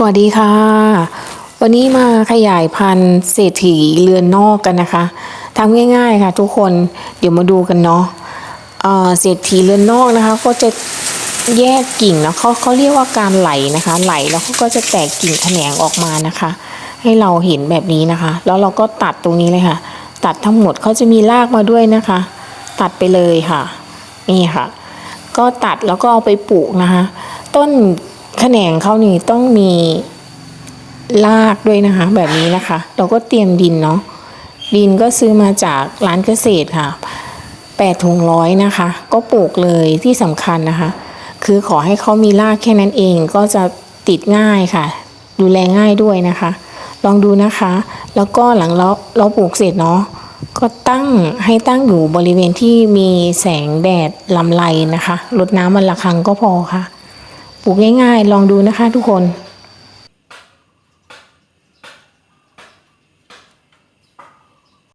สวัสดีค่ะ วันนี้มาขยายพันธุ์เศรษฐีเรือนนอกกันนะคะทำง่ายๆค่ะทุกคนเดี๋ยวมาดูกันเนาะเศรษฐีเรือนนอกนะคะ ก็จะแยกกิ่งนะเขาเขาเรียกว่าการไหลนะคะ ไหลแล้วเขาก็จะแตกกิ่งแขนงออกมานะคะ ให้เราเห็นแบบนี้นะคะ แล้วเราก็ตัดตรงนี้เลยค่ะ ตัดทั้งหมดเขาจะมีรากมาด้วยนะคะ ตัดไปเลยค่ะ นี่ค่ะ ก็ตัดแล้วก็เอาไปปลูกนะคะ ต้น แขนงเขานี่ต้องมีรากด้วยนะคะ แบบนี้นะคะ เราก็เตรียมดินเนาะดินก็ซื้อมาจากร้านเกษตรค่ะแปดถุงร้อยนะคะ ก็ปลูกเลยที่สำคัญนะคะ คือขอให้เขามีรากแค่นั้นเองก็จะติดง่ายค่ะ ดูแลง่ายด้วยนะคะ ลองดูนะคะ แล้วก็หลังเราเราปลูกเสร็จเนาะก็ตั้งให้ตั้งอยู่บริเวณที่มีแสงแดดลำไรนะคะรดน้ำวันละครั้งก็พอค่ะ ลูกง่ายๆ ลองดูนะคะทุกคน